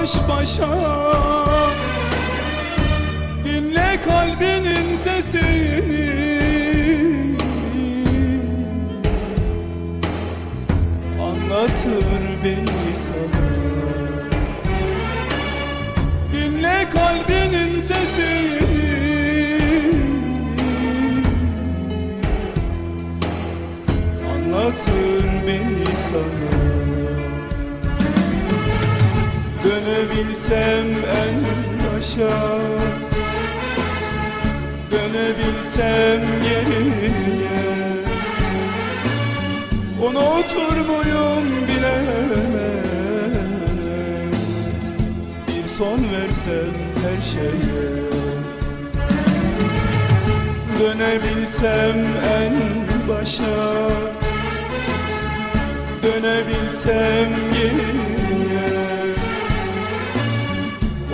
baş başa. Dinle kalbinin sesini Anlatır beni sana. Dinle kalbinin sesini Anlatır beni sana Dönebilsem en başa. Dönebilsem geriye Unutur muyum bilemem. Bir son versem her şeye. Dönebilsem en başa. Dönebilsem geriye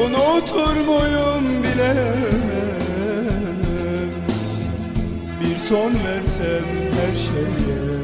Unutur muyum bilemem. Bir son versem her şeye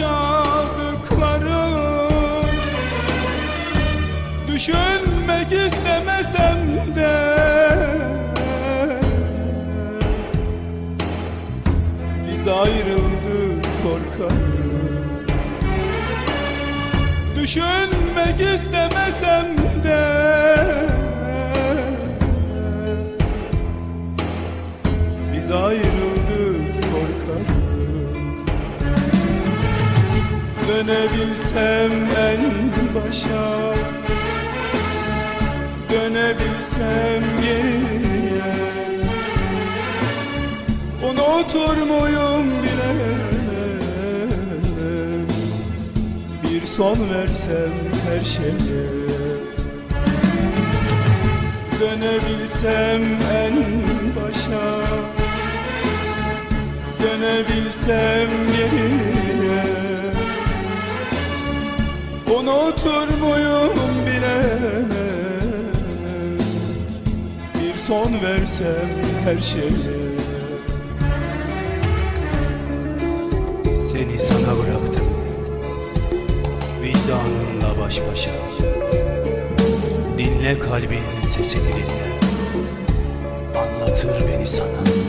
yaşadıklarım Düşünmek istemesem de. Biz ayrıldık korkarım Düşünmek istemesem de. Biz ayrıldık Dönebilsem en başa. Dönebilsem geriye Unutur muyum bilemem. Bir son versem her şeye. Dönebilsem en başa. Dönebilsem geriye son versem her şeye. Seni sana bıraktım. Vicdanınla baş başa. Dinle kalbinin sesini dinle. Anlatır beni sana